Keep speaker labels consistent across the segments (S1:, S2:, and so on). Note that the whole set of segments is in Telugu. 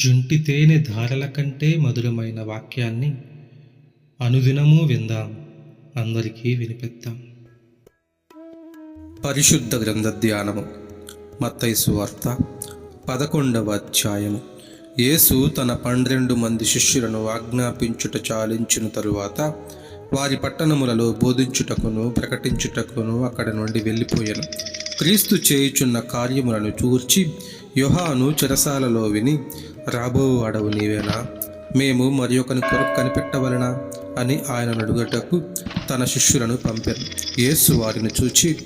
S1: జుంటి తేనె ధారల కంటే మధురమైన వాక్యాన్ని అనుదినము విందాం. అందరికీ వినిపిద్దాం.
S2: పరిశుద్ధ గ్రంథ ధ్యానము. మత్తైసు వార్త పదకొండవ అధ్యాయము. యేసు తన పన్నెండు మంది శిష్యులను ఆజ్ఞాపించుట చాలించిన తరువాత వారి పట్టణములలో బోధించుటకును ప్రకటించుటకును అక్కడ నుండి వెళ్ళిపోయాను. క్రీస్తు చేయుచున్న కార్యములను చూర్చి యుహాను చెరసాలలో విని రాబో అడవు నీవేనా? మేము మరి ఒకని కొరకు కనిపెట్టవలనా? అని ఆయన అడుగటకు తన శిష్యులను పంపారు. యేసు వారిని చూచి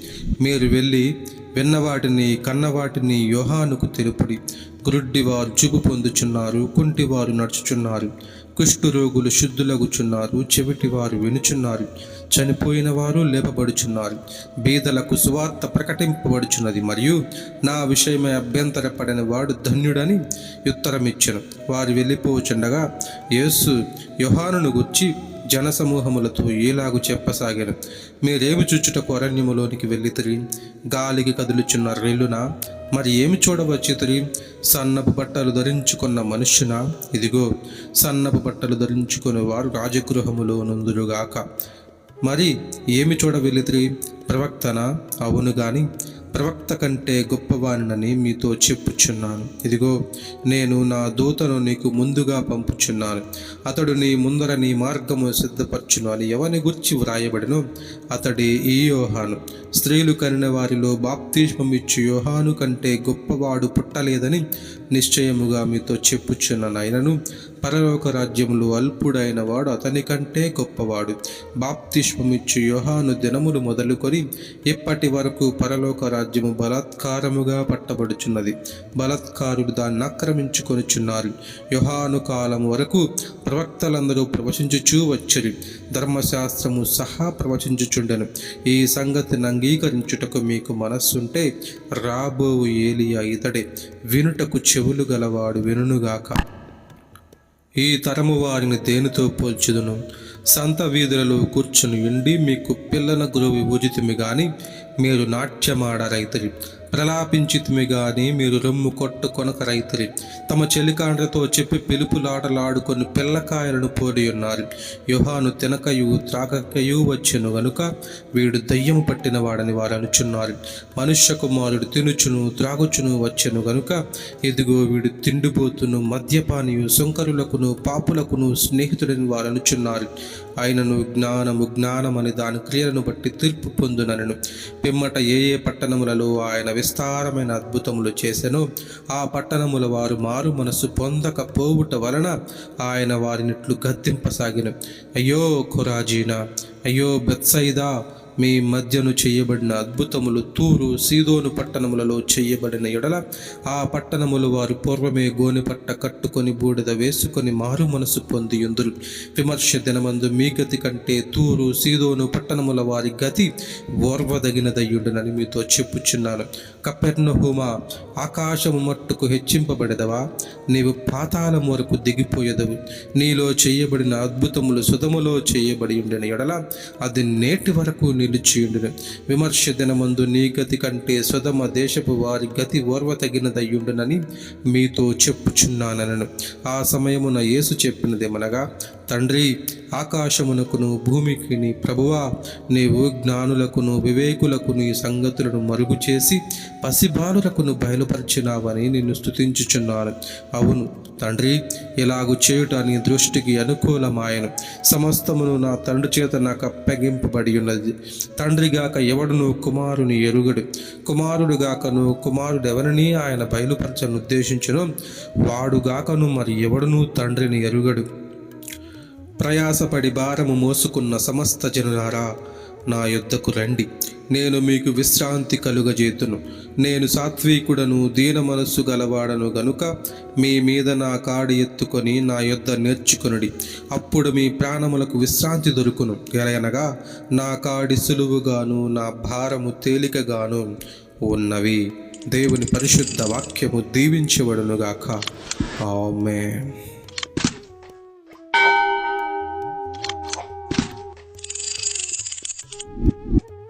S2: మీరు వెళ్ళి విన్నవాటిని కన్నవాటిని యోహానుకు తెలుపుడి. గురుడ్డివారు చూపు పొందుచున్నారు కుంటివారు నడుచుచున్నారు కుష్ఠరోగులు శుద్ధులగుచున్నారు చెవిటివారు వినుచున్నారు చనిపోయిన వారు లేపబడుచున్నారు. బీదలకు సువార్త ప్రకటింపబడుచున్నది మరియు నా విషయమై అభ్యంతరపడిన వాడు ధన్యుడని ఉత్తరమిచ్చను. వారు వెళ్ళిపోవచుండగా యేసు యోహానును గుర్చి జనసమూహములతో ఏలాగు చెప్పసాగాను మీరేమి చూచుటకు అరణ్యములోనికి వెళ్ళితిరి గాలికి కదులుచున్న రేలున? మరి ఏమి చూడవచ్చితిరి సన్నపు బట్టలు ధరించుకున్న మనుష్యున? ఇదిగో సన్నపు బట్టలు ధరించుకుని వారు రాజగృహములో నుందురుగాక. మరి ఏమి చూడ వెళ్ళితిరి ప్రవక్తన? అవును గాని ప్రవక్త కంటే గొప్పవానినని మీతో చెప్పుచున్నాను. ఇదిగో నేను నా దూతను నీకు ముందుగా పంపుచున్నాను. అతడు నీ ముందర నీ మార్గము సిద్ధపరచును అని ఎవని గుర్చి వ్రాయబడినో అతడి ఈ యోహాను. స్త్రీలు కనిన వారిలో బాప్తిష్మం ఇచ్చు యోహాను కంటే గొప్పవాడు పుట్టలేదని నిశ్చయముగా మీతో చెప్పుచున్నాను ఆయనను పరలోక రాజ్యములు అల్పుడైన వాడు అతని కంటే గొప్పవాడు. బాప్తిష్మమిచ్చు యోహాను దినములు మొదలుకొని ఇప్పటి వరకు పరలోక రాజ్యము బలాత్కారముగా పట్టబడుచున్నది. బలాత్కారులు దాన్ని ఆక్రమించుకొనిచున్నారు. యోహాను కాలం వరకు ప్రవక్తలందరూ ప్రవచించుచూ వచ్చరి. ధర్మశాస్త్రము సహా ప్రవచించుచుండెను. ఈ సంగతిని అంగీకరించుటకు మీకు మనస్సుంటే రాబో ఏలియా ఇతడే. వినుటకు చెవులు గలవాడు వినుగాక ఈ తరము వారిని దేనితో పోల్చుదును. సంత వీధులలో కూర్చుని ఉండి మీకు పిల్లల గురువు ఊజితిమి గాని మీరు నాట్యమాడ నాట్యమాడరైతరి ప్రలాపించితమి గాని మీరు రొమ్ము కొట్టు కొనక రైతరి. తమ చెలికాండ్రతో చెప్పి పిలుపులాటలాడుకొని పిల్లకాయలను పోడి ఉన్నారు యుహాను తినకయు త్రాగకయు వచ్చెను గనుక వీడు దయ్యము పట్టిన వాడని వారు అనుచున్నారు. మనుష్య కుమారుడు తినుచును త్రాగుచును వచ్చెను గనుక ఇదిగో వీడు తిండిపోతును మద్యపానియు శంకరులకును పాపులకును స్నేహితుడని వారు అనుచున్నారు. ఆయనను జ్ఞానము జ్ఞానం అని దాని క్రియలను బట్టి తీర్పు పొందునను పిమ్మట ఏ ఏ పట్టణములలో ఆయన విస్తారమైన అద్భుతములు చేసెనో ఆ పట్టణముల వారు మారు మనసు పొందక పోవుట వలన ఆయన వారినిట్లు గద్దింపసాగిన. అయ్యో ఖురాజీనా! అయ్యో బెత్సైదా మీ మధ్యను చేయబడిన అద్భుతములు తూరు సీదోను పట్టణములలో చేయబడిన ఎడల ఆ పట్టణములు వారు పూర్వమే గోనెపట్ట కట్టుకొని బూడిద వేసుకొని మారు మనసు పొంది ఉందురు. విమర్శ దినమందు మీ గతి కంటే తూరు సీదోను పట్టణముల వారి గతి ఓర్వదగినదయ్యుండునని మీతో చెప్పుచున్నాను. కపెర్నహుమా ఆకాశము మట్టుకు హెచ్చింపబడదవా? నీవు పాతాళం వరకు దిగిపోయేదవు. నీలో చేయబడిన అద్భుతములు సుధములో చేయబడి ఉండిన ఎడల అది నేటి వరకు నిలిచియుండును. విమర్శ దినమందు నీ గతి కంటే సుధమ దేశపు వారి గతి ఓర్వ తగినదయ్యుండునని మీతో చెప్పుచున్నానను ఆ సమయమున యేసు చెప్పినదేమనగా తండ్రి ఆకాశమునకును భూమికిని ప్రభువా నీవు జ్ఞానులకును వివేకులకును ఈ సంగతులను మరుగు చేసి పసిబాలులకును బయలుపరిచినావని నిన్ను స్తుతించుచున్నాను. అవును తండ్రి ఇలాగు చేయుట నీ దృష్టికి అనుకూలమాయను. సమస్తమును నా తండ్రి చేత నాకు అప్పగింపబడి ఉన్నది. తండ్రిగాక ఎవడును కుమారుని ఎరుగడు. కుమారుడుగాకను కుమారుడు ఎవరిని ఆయన బయలుపరచను ఉద్దేశించను వాడుగాకను మరి ఎవడును తండ్రిని ఎరుగడు. ప్రయాసపడి భారము మోసుకున్న సమస్త జనులారా నా యొద్దకు రండి. నేను మీకు విశ్రాంతి కలుగజేతును. నేను సాత్వికుడను దీన మనస్సు గలవాడను గనుక మీ మీద నా కాడి ఎత్తుకొని నా యొద్ద నేర్చుకొనుడి. అప్పుడు మీ ప్రాణములకు విశ్రాంతి దొరుకును. ఎలయనగా నా కాడి సులువుగాను నా భారము తేలికగాను ఉన్నవి. దేవుని పరిశుద్ధ వాక్యము దీవించబడునుగాక. ఆమె